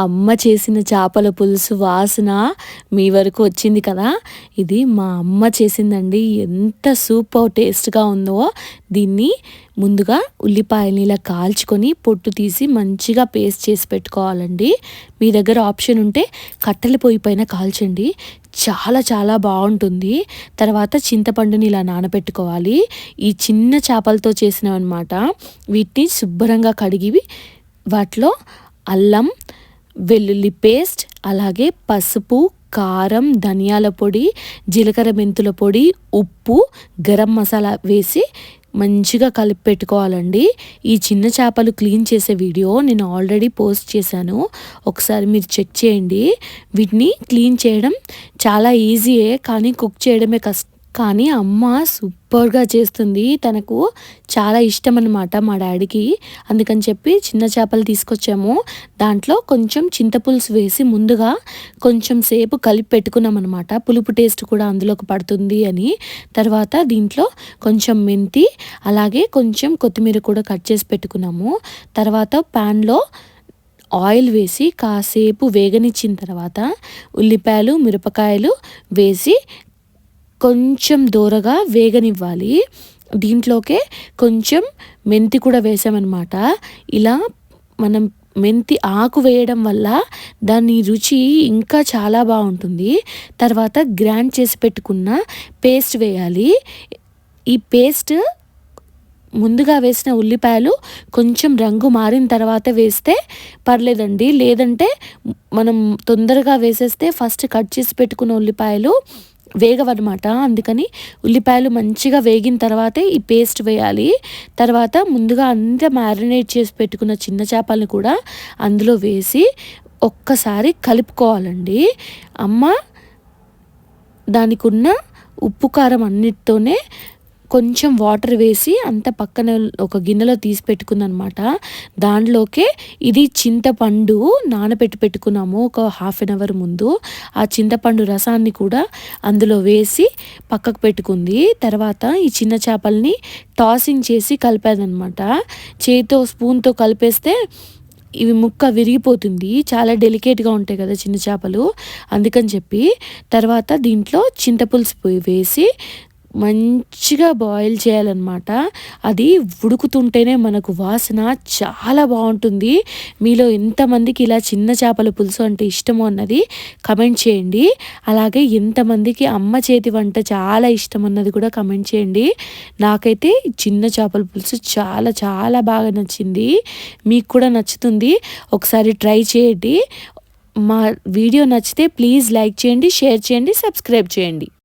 అమ్మ చేసిన చేపల పులుసు వాసన మీ వరకు వచ్చింది కదా. ఇది మా అమ్మ చేసిందండి. ఎంత సూపర్ టేస్ట్గా ఉందో. దీన్ని ముందుగా ఉల్లిపాయలు ఇలా కాల్చుకొని పొట్టు తీసి మంచిగా పేస్ట్ చేసి పెట్టుకోవాలండి. మీ దగ్గర ఆప్షన్ ఉంటే కట్టెల పొయ్యి పైన కాల్చండి. చాలా చాలా బాగుంటుంది. తర్వాత చింతపండుని ఇలా నానబెట్టుకోవాలి. ఈ చిన్న చేపలతో చేసినవన్నమాట. వీటిని శుభ్రంగా కడిగి వాటిలో అల్లం వెల్లుల్లి పేస్ట్ అలాగే పసుపు కారం ధనియాల పొడి జీలకర్ర మెంతుల పొడి ఉప్పు గరం మసాలా వేసి మంచిగా కలిపి పెట్టుకోవాలండి. ఈ చిన్న చేపలు క్లీన్ చేసే వీడియో నేను ఆల్రెడీ పోస్ట్ చేశాను. ఒకసారి మీరు చెక్ చేయండి. వీటిని క్లీన్ చేయడం చాలా ఈజీయే కానీ కుక్ చేయడమే కష్ట. కానీ అమ్మ సూపర్గా చేస్తుంది. తనకు చాలా ఇష్టం అనమాట మా డాడీకి. అందుకని చెప్పి చిన్న చేపలు తీసుకొచ్చాము. దాంట్లో కొంచెం చింతపులుసు వేసి ముందుగా కొంచెం సేపు కలిపి పెట్టుకున్నాం అనమాట పులుపు టేస్ట్ కూడా అందులోకి పడుతుంది అని. తర్వాత దీంట్లో కొంచెం మెంతి అలాగే కొంచెం కొత్తిమీర కూడా కట్ చేసి పెట్టుకున్నాము. తర్వాత ప్యాన్లో ఆయిల్ వేసి కాసేపు వేగనిచ్చిన తర్వాత ఉల్లిపాయలు మిరపకాయలు వేసి కొంచెం దూరగా వేగనివ్వాలి. దీంట్లోకే కొంచెం మెంతి కూడా వేసామన్నమాట. ఇలా మనం మెంతి ఆకు వేయడం వల్ల దాని రుచి ఇంకా చాలా బాగుంటుంది. తర్వాత గ్రైండ్ చేసి పెట్టుకున్న పేస్ట్ వేయాలి. ఈ పేస్ట్ ముందుగా వేసిన ఉల్లిపాయలు కొంచెం రంగు మారిన తర్వాత వేస్తే పర్లేదండి. లేదంటే మనం తొందరగా వేసేస్తే ఫస్ట్ కట్ చేసి పెట్టుకున్న ఉల్లిపాయలు వేగవన్నమాట. అందుకని ఉల్లిపాయలు మంచిగా వేగిన తర్వాతే ఈ పేస్ట్ వేయాలి. తర్వాత ముందుగా అంతా మ్యారినేట్ చేసి పెట్టుకున్న చిన్న చేపలను కూడా అందులో వేసి ఒక్కసారి కలుపుకోవాలండి. అమ్మ దానికి ఉన్న ఉప్పు కారం అన్నిటితోనే కొంచెం వాటర్ వేసి అంత పక్కన ఒక గిన్నెలో తీసి పెట్టుకుందనమాట. దాంట్లోకే ఇది చింతపండు నానబెట్టి పెట్టుకున్నాము ఒక హాఫ్ అన్ అవర్ ముందు. ఆ చింతపండు రసాన్ని కూడా అందులో వేసి పక్కకు పెట్టుకుంది. తర్వాత ఈ చిన్న చేపల్ని టాసింగ్ చేసి కలిపేదనమాట. చేతితో స్పూన్తో కలిపేస్తే ఇవి ముక్క విరిగిపోతుంది. చాలా డెలికేట్గా ఉంటాయి కదా చిన్న చేపలు. అందుకని చెప్పి తర్వాత దీంట్లో చింతపులుసు వేసి మంచిగా బాయిల్ చేయాలన్నమాట. అది ఉడుకుతుంటేనే మనకు వాసన చాలా బాగుంటుంది. మీలో ఎంతమందికి ఇలా చిన్న చేపల పులుసు అంటే ఇష్టమో అన్నది కమెంట్ చేయండి. అలాగే ఎంతమందికి అమ్మ చేతి వంట చాలా ఇష్టం అన్నది కూడా కమెంట్ చేయండి. నాకైతే చిన్న చేపల పులుసు చాలా చాలా బాగా నచ్చింది. మీకు కూడా నచ్చుతుంది. ఒకసారి ట్రై చేయండి. మా వీడియో నచ్చితే ప్లీజ్ లైక్ చేయండి షేర్ చేయండి సబ్స్క్రైబ్ చేయండి.